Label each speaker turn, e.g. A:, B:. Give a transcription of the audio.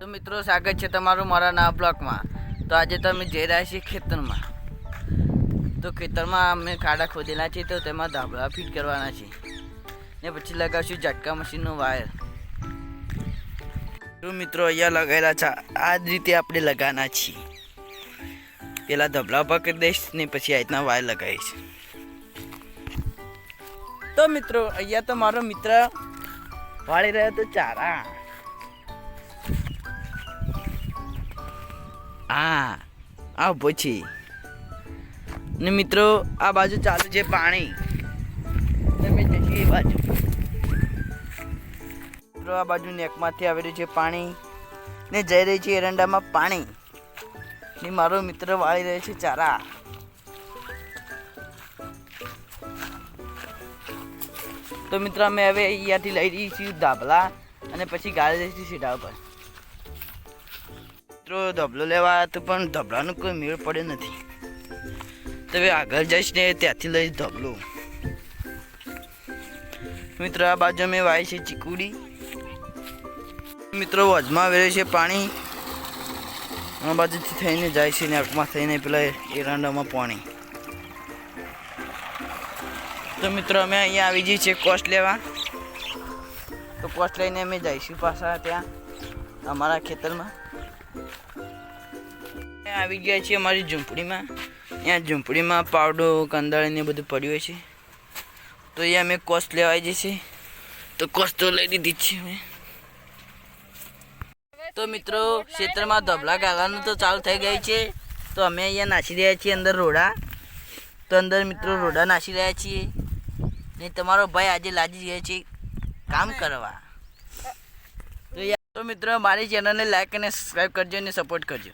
A: તો મિત્રો, સ્વાગત છે તમારું મારા નવા બ્લોકમાં તો આજે તમે જઈ રહ્યા છીએ ખેતરમાં. તો ખેતરમાં અમે ખાડા ખોદેલા છે, તો તેમાં ધાબળા ફિટ કરવાના છે. ને પછી લગાવશું ઝટકા મશીનનો વાયર. તો મિત્રો, અહીંયા લગાવેલા છે. આ જ રીતે આપણે લગાવવાના છીએ. પેલા ધબલા પકડી દઈશ, ને પછી આ રીતના વાયર લગાવીશ. તો મિત્રો, અહીંયા તો મારો મિત્ર વાળી રહ્યો તો ચારા. હા, આવ પછી. ને મિત્રો, આ બાજુ ચાલુ છે પાણી. તમે જઈએ એ બાજુ. મિત્રો, આ બાજુ નેકમાંથી આવી રહ્યું છે પાણી. ને જઈ રહી છે એરંડામાં પાણી. ને મારો મિત્ર વાળી રહ્યો છે ચારા. તો મિત્રો, અમે હવે અહીંયાથી લઈ રહી છીએ ધાબલા અને પછી ગાળી દઈશું સીધા ઉપર. મિત્રો, ધબલો લેવા આવ્યા તો પણ ધબલાનો કોઈ મેળ પડ્યો નથી. તો હવે આગળ જઈશ ને ત્યાંથી લઈશ ધબલો. મિત્રો, આ બાજુ અમે વાય છે ચીકુડી. મિત્રો, વજમાં વેરે છે પાણી. આ બાજુથી થઈને જાય છે ને અકમાં થઈને પેલા એરંડામાં પાણી. તો મિત્રો, અમે અહીંયા આવી જઈએ છીએ કોસ્ટ લેવા. તો કોસ્ટ લઈને અમે જઈશું પાછા ત્યાં, અમારા ખેતરમાં. આવી ગયા છીએ અમારી ઝૂંપડીમાં. અહીંયા ઝૂંપડીમાં પાવડો, કંદાળ ને બધું પડ્યું છે. તો અહીંયા અમે કોસ્ટ લેવાઈ જઈએ તો કોસ્ટ તો લઈ દીધી છે અમે. તો મિત્રો, ક્ષેત્રમાં ધબલા ગાળવાનું તો ચાલુ થઈ ગઈ છે. તો અમે અહીંયા નાસી રહ્યા છીએ અંદર રોડા. તો અંદર મિત્રો રોડા નાસી રહ્યા છીએ. ને તમારો ભાઈ આજે લાજી રહ્યા છે કામ કરવા. તો મિત્રો, મારી ચેનલને લાઈક અને સબસ્ક્રાઈબ કરજો અને સપોર્ટ કરજો.